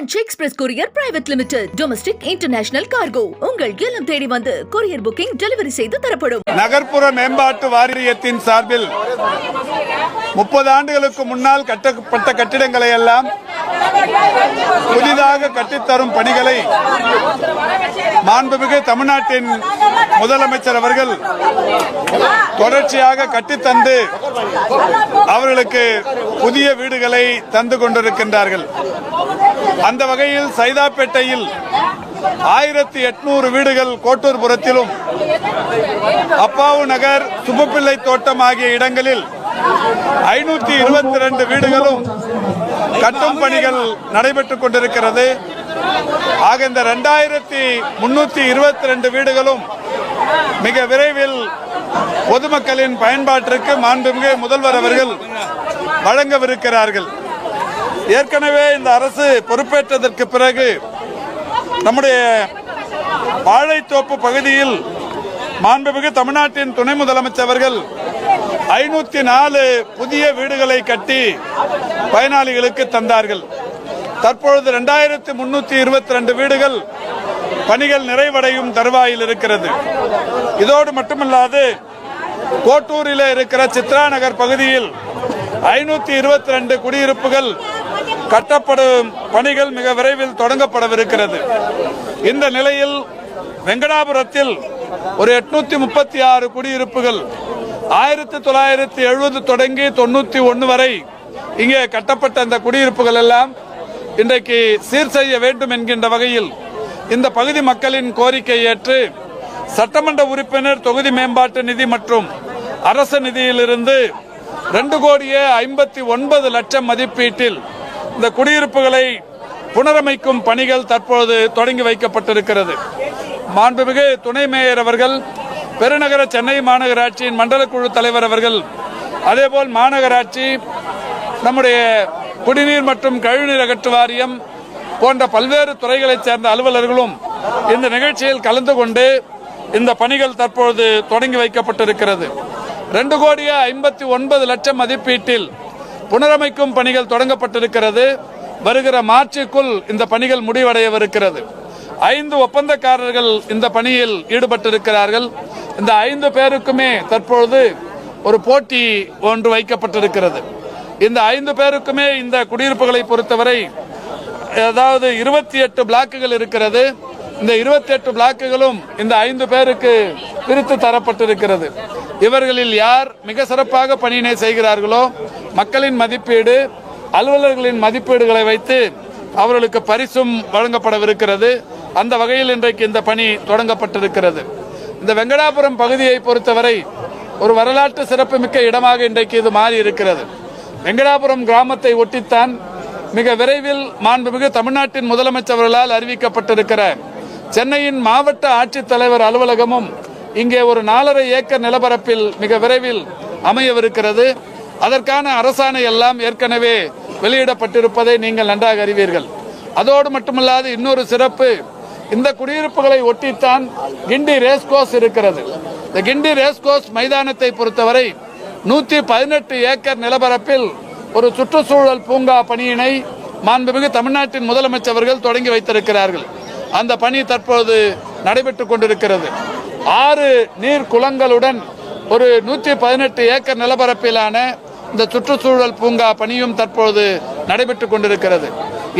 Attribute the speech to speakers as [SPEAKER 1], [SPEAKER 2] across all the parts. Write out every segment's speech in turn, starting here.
[SPEAKER 1] Franch express courier private limited domestic international cargo உங்கள் இல்லம் தேடி வந்து கொரியர் புக்கிங் டெலிவரி செய்து தரப்படும்.
[SPEAKER 2] நகர்ப்புற மேம்பாட்டு வாரியத்தின் சார்பில் முப்பது ஆண்டுகளுக்கு முன்னால் கட்டப்பட்ட கட்டிடங்களை எல்லாம் புதிதாக கட்டித்தரும் பணிகளை மாண்புமிகு தமிழ்நாட்டின் முதலமைச்சர் அவர்கள் தொடர்ச்சியாக கட்டித்தந்து அவர்களுக்கு புதிய வீடுகளை தந்து கொண்டிருக்கின்றார்கள். அந்த வகையில் சைதாப்பேட்டையில் ஆயிரத்தி எட்நூறு வீடுகள் கோட்டூர்புரத்திலும் அப்பாவு நகர் சுபப்பிள்ளை தோட்டம் ஆகிய இடங்களில் ஐநூத்தி இருபத்தி ரெண்டு வீடுகளும் கட்டும் பணிகள் நடைபெற்றுக் கொண்டிருக்கிறது. ஆக இந்த ரெண்டாயிரத்தி முன்னூத்தி இருபத்தி ரெண்டு வீடுகளும் மிக விரைவில் பொதுமக்களின் பயன்பாட்டிற்கு மாண்புமிகு முதல்வர் அவர்கள் வழங்கவிருக்கிறார்கள். ஏற்கனவே இந்த அரசு பொறுப்பேற்றதற்கு பிறகு நம்முடைய வாழைத்தோப்பு பகுதியில் மாண்புமிகு தமிழ்நாட்டின் துணை முதலமைச்சர் அவர்கள் ஐநூத்தி நாலு புதிய வீடுகளை கட்டி பயனாளிகளுக்கு தந்தார்கள். தற்பொழுது இரண்டாயிரத்தி முன்னூத்தி இருபத்தி ரெண்டு வீடுகள் பணிகள் நிறைவடையும் தருவாயில் இருக்கிறது. இதோடு மட்டுமல்லாது கோட்டூரில் இருக்கிற சித்ரா நகர் பகுதியில் ஐநூத்தி இருபத்தி ரெண்டு குடியிருப்புகள் கட்டப்படும் பணிகள் மிக விரைவில் தொடங்கப்படவிருக்கிறது. இந்த நிலையில் வெங்கடாபுரத்தில் ஒரு எட்நூத்தி முப்பத்தி ஆறு குடியிருப்புகள் ஆயிரத்தி தொள்ளாயிரத்தி எழுபது தொடங்கி தொண்ணூத்தி ஒன்று வரை இங்கே கட்டப்பட்ட அந்த குடியிருப்புகள் எல்லாம் இன்றைக்கு சீர் செய்ய வேண்டும் என்கின்ற வகையில் இந்த பகுதி மக்களின் கோரிக்கை ஏற்று சட்டமன்ற உறுப்பினர் தொகுதி மேம்பாட்டு நிதி மற்றும் அரசு நிதியிலிருந்து ரெண்டு கோடியே ஐம்பத்தி ஒன்பது லட்சம் மதிப்பீட்டில் இந்த குடியிருப்புகளை புனரமைக்கும் பணிகள் தற்பொழுது தொடங்கி வைக்கப்பட்டிருக்கிறது. மாண்புமிகு துணை மேயர் அவர்கள் பெருநகர சென்னை மாநகராட்சியின் மண்டல குழு தலைவர் அவர்கள் அதேபோல் மாநகராட்சி நம்முடைய குடிநீர் மற்றும் கழிவுநீர் அகற்று வாரியம் போன்ற பல்வேறு துறைகளைச் சேர்ந்த அலுவலர்களும் இந்த நிகழ்ச்சியில் கலந்து கொண்டு இந்த பணிகள் தற்பொழுது தொடங்கி வைக்கப்பட்டிருக்கிறது. ரெண்டு கோடியே ஐம்பத்தி ஒன்பது லட்சம் மதிப்பீட்டில் புனரமைக்கும் பணிகள் தொடங்கப்பட்டிருக்கிறது. வருகிற மார்ச்சுக்குள் இந்த பணிகள் முடிவடையவிருக்கிறது. ஐந்து ஒப்பந்தக்காரர்கள் இந்த பணியில் ஈடுபட்டிருக்கிறார்கள். இந்த ஐந்து பேருக்குமே தற்பொழுது ஒரு போட்டி ஒன்று வைக்கப்பட்டிருக்கிறது. இந்த ஐந்து பேருக்குமே இந்த குடியிருப்புகளை பொறுத்தவரை அதாவது இருபத்தி எட்டு பிளாக்குகள் இருக்கிறது. இந்த இருபத்தி எட்டு பிளாக்குகளும் இந்த ஐந்து பேருக்கு பிரித்து தரப்பட்டிருக்கிறது. இவர்களில் யார் மிக சிறப்பாக பணியினை செய்கிறார்களோ மக்களின் மதிப்பீடு அலுவலர்களின் மதிப்பீடுகளை வைத்து அவர்களுக்கு பரிசும் வழங்கப்படவிருக்கிறது. அந்த வகையில் இன்றைக்கு இந்த பணி தொடங்கப்பட்டிருக்கிறது. இந்த வெங்கடாபுரம் பகுதியை பொறுத்தவரை ஒரு வரலாற்று சிறப்புமிக்க இடமாக இன்றைக்கு இது மாறி இருக்கிறது வெங்கடாபுரம் கிராமத்தை ஒட்டித்தான் மிக விரைவில் மாண்புமிகு தமிழ்நாட்டின் முதலமைச்சர்களால் அறிவிக்கப்பட்டிருக்கிற சென்னையின் மாவட்ட ஆட்சித்தலைவர் அலுவலகமும் இங்கே ஒரு நாலரை ஏக்கர் நிலப்பரப்பில் மிக விரைவில் அமையவிருக்கிறது. அதற்கான அரசாணை எல்லாம் ஏற்கனவே வெளியிடப்பட்டிருப்பதை நீங்கள் நன்றாக அறிவீர்கள். அதோடு மட்டுமல்லாது இன்னொரு சிறப்பு இந்த குடியிருப்புகளை ஒட்டித்தான் கிண்டி ரேஸ்கோஸ் இருக்கிறது. இந்த கிண்டி ரேஸ்கோஸ் மைதானத்தை பொறுத்தவரை நூற்றி பதினெட்டு ஏக்கர் நிலப்பரப்பில் ஒரு சுற்றுச்சூழல் பூங்கா பணியினை மாண்புமிகு தமிழ்நாட்டின் முதலமைச்சர்கள் தொடங்கி வைத்திருக்கிறார்கள். அந்த பணி தற்போது நடைபெற்றுக் கொண்டிருக்கிறது. ஆறு நீர் குளங்களுடன் ஒரு நூற்றி பதினெட்டு ஏக்கர் நிலப்பரப்பிலான இந்த சுற்றுச்சூழல் பூங்கா பணியும் தற்போது நடைபெற்றுக் கொண்டிருக்கிறது.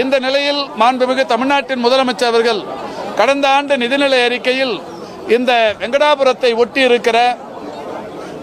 [SPEAKER 2] இந்த நிலையில் மாண்புமிகு தமிழ்நாட்டின் முதலமைச்சர் அவர்கள் கடந்த ஆண்டு நிதிநிலை அறிக்கையில் இந்த வெங்கடாபுரத்தை ஒட்டி இருக்கிற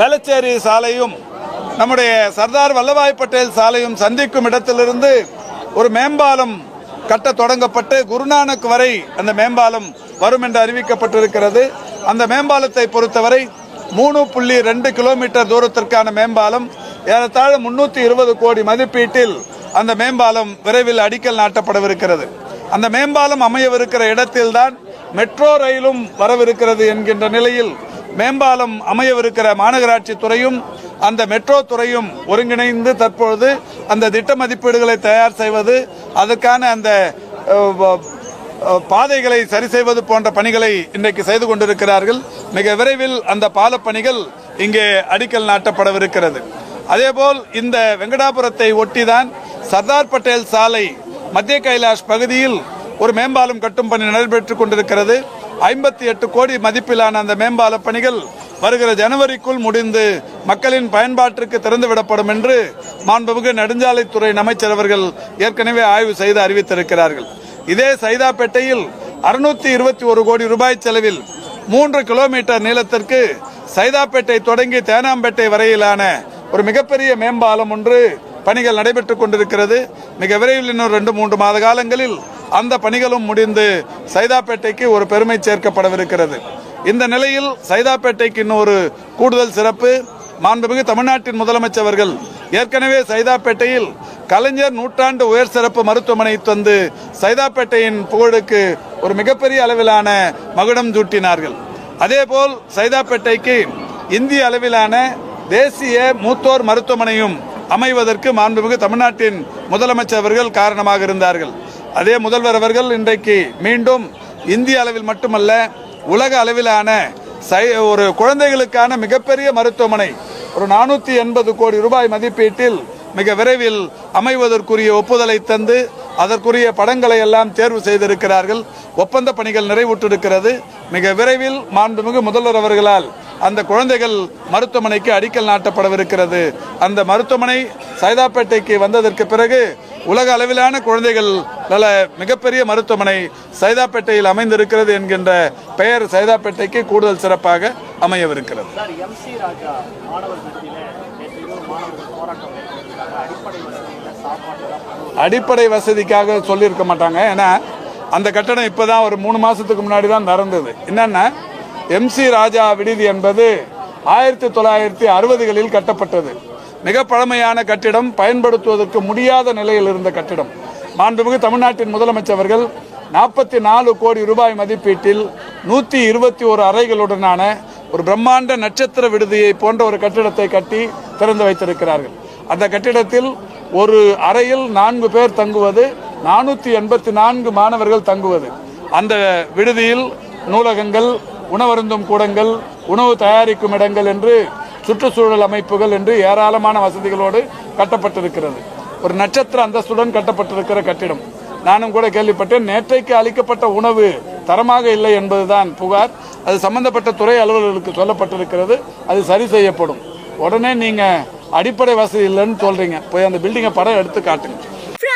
[SPEAKER 2] வேளச்சேரி சாலையும் நம்முடைய சர்தார் வல்லபாய் பட்டேல் சாலையும் சந்திக்கும் இடத்திலிருந்து ஒரு மேம்பாலம் கட்ட தொடங்கப்பட்டு குருநானக் வரை அந்த மேம்பாலம் வரும் என்று அறிவிக்கப்பட்டிருக்கிறது. அந்த மேம்பாலத்தை பொறுத்தவரை மூணு புள்ளி ரெண்டு கிலோமீட்டர் தூரத்திற்கான மேம்பாலம் ஏறத்தாழ முன்னூத்தி இருபது கோடி மதிப்பீட்டில் அந்த மேம்பாலம் விரைவில் அடிக்கல் நாட்டப்படவிருக்கிறது. அந்த மேம்பாலம் அமையவிருக்கிற இடத்தில்தான் மெட்ரோ ரயிலும் வரவிருக்கிறது என்கின்ற நிலையில் மேம்பாலம் அமையவிருக்கிற மாநகராட்சி துறையும் அந்த மெட்ரோ துறையும் ஒருங்கிணைந்து தற்பொழுது அந்த திட்ட மதிப்பீடுகளை தயார் செய்வது அதற்கான அந்த பாதைகளை சரி செய்வது போன்ற பணிகளை இன்றைக்கு செய்து கொண்டிருக்கிறார்கள். மிக விரைவில் அந்த பாலப்பணிகள் இங்கே அடிக்கல் நாட்டப்படவிருக்கிறது. அதேபோல் இந்த வெங்கடாபுரத்தை ஒட்டிதான் சர்தார் பட்டேல் சாலை மத்திய கைலாஷ் பகுதியில் ஒரு மேம்பாலம் கட்டும் பணி நடைபெற்றுக் கொண்டிருக்கிறது. ஐம்பத்தி எட்டு கோடி மதிப்பிலான அந்த மேம்பால பணிகள் வருகிற ஜனவரிக்குள் முடிந்து மக்களின் பயன்பாட்டிற்கு திறந்துவிடப்படும் என்று மாண்புமிகு நெடுஞ்சாலைத்துறை அமைச்சர் அவர்கள் ஏற்கனவே ஆய்வு செய்து அறிவித்திருக்கிறார்கள். இதே சைதாப்பேட்டையில் அறுநூத்தி இருபத்தி ஒரு கோடி ரூபாய் செலவில் மூன்று கிலோமீட்டர் நீளத்திற்கு சைதாப்பேட்டை தொடங்கி தேனாம்பேட்டை வரையிலான ஒரு மிகப்பெரிய மேம்பாலம் ஒன்று பணிகள் நடைபெற்றுக் கொண்டிருக்கிறது. மிக விரைவில் இன்னும் ரெண்டு மூன்று மாத காலங்களில் அந்த பணிகளும் முடிந்து சைதாப்பேட்டைக்கு ஒரு பெருமை சேர்க்கப்படவிருக்கிறது. இந்த நிலையில் சைதாப்பேட்டைக்கு இன்னும் ஒரு கூடுதல் சிறப்பு மாண்புமிகு தமிழ்நாட்டின் முதலமைச்சர் அவர்கள் ஏற்கனவே சைதாப்பேட்டையில் கலைஞர் நூற்றாண்டு உயர் சிறப்பு மருத்துவமனை தந்து சைதாப்பேட்டையின் புகழுக்கு ஒரு மிகப்பெரிய அளவிலான மகுடம் சூட்டினார்கள். அதேபோல் சைதாப்பேட்டைக்கு இந்திய அளவிலான தேசிய மூத்தோர் மருத்துவமனையும் அமைவதற்கு மாண்புமிகு தமிழ்நாட்டின் முதலமைச்சர் அவர்கள் காரணமாக இருந்தார்கள். அதே முதல்வர் அவர்கள் இன்றைக்கு மீண்டும் இந்திய அளவில் மட்டுமல்ல உலக அளவிலான சை- ஒரு குழந்தைகளுக்கான மிகப்பெரிய மருத்துவமனை. ஒரு நானூத்தி எண்பது கோடி ரூபாய் மதிப்பீட்டில் மிக விரைவில் அமைவதற்குரிய ஒப்புதலை தந்து அதற்குரிய படங்களை எல்லாம் தேர்வு செய்திருக்கிறார்கள். ஒப்பந்த பணிகள் நிறைவுற்றிருக்கிறது. மிக விரைவில் மாண்புமிகு முதல்வர் அவர்களால் அந்த குழந்தைகள் மருத்துவமனைக்கு அடிக்கல் நாட்டப்படவிருக்கிறது. அந்த மருத்துவமனை சைதாப்பேட்டைக்கு வந்ததற்கு பிறகு உலக அளவிலான குழந்தைகள் நல மிகப்பெரிய மருத்துவமனை சைதாப்பேட்டையில் அமைந்திருக்கிறது என்கின்ற பெயர் சைதாப்பேட்டைக்கு கூடுதல் சிறப்பாக அமையவிருக்கிறது.
[SPEAKER 3] அடிப்படை
[SPEAKER 2] வசதிக்காக சொல்லியிருக்க மாட்டாங்க. ஏன்னா அந்த கட்டடம் இப்பதான் ஒரு மூணு மாசத்துக்கு முன்னாடி தான் திறந்தது என்னன்னா எம்சி ராஜா விடுதி என்பது ஆயிரத்தி தொள்ளாயிரத்தி அறுபதுகளில் கட்டப்பட்டது. மிக பழமையான கட்டிடம் பயன்படுத்துவதற்கு முடியாத நிலையில் இருந்த கட்டிடம். மாண்புமிகு தமிழ்நாட்டின் முதலமைச்சர் அவர்கள் நாற்பத்தி நாலு கோடி ரூபாய் மதிப்பீட்டில் நூற்றி இருபத்தி ஒரு அறைகளுடனான ஒரு பிரம்மாண்ட நட்சத்திர விடுதியை போன்ற ஒரு கட்டிடத்தை கட்டி திறந்து வைத்திருக்கிறார்கள். அந்த கட்டிடத்தில் ஒரு அறையில் நான்கு பேர் தங்குவது நானூற்றி எண்பத்தி நான்கு மாணவர்கள் தங்குவது. அந்த விடுதியில் நூலகங்கள் உணவருந்தும் கூடங்கள் உணவு தயாரிக்கும் இடங்கள் என்று சுற்றுச்சூழல் அமைப்புகள் என்று ஏராளமான வசதிகளோடு கட்டப்பட்டிருக்கிறது. ஒரு நட்சத்திர அந்தஸ்துடன் கட்டப்பட்டிருக்கிற கட்டிடம். நானும் கூட கேள்விப்பட்டேன் நேற்றைக்கு அளிக்கப்பட்ட உணவு தரமாக இல்லை என்பதுதான் புகார். அது சம்பந்தப்பட்ட துறை அலுவலர்களுக்கு சொல்லப்பட்டிருக்கிறது அது சரி செய்யப்படும். உடனே நீங்கள் அடிப்படை வசதி இல்லைன்னு சொல்கிறீங்க போய் அந்த பில்டிங்கை படம் எடுத்து காட்டுங்க.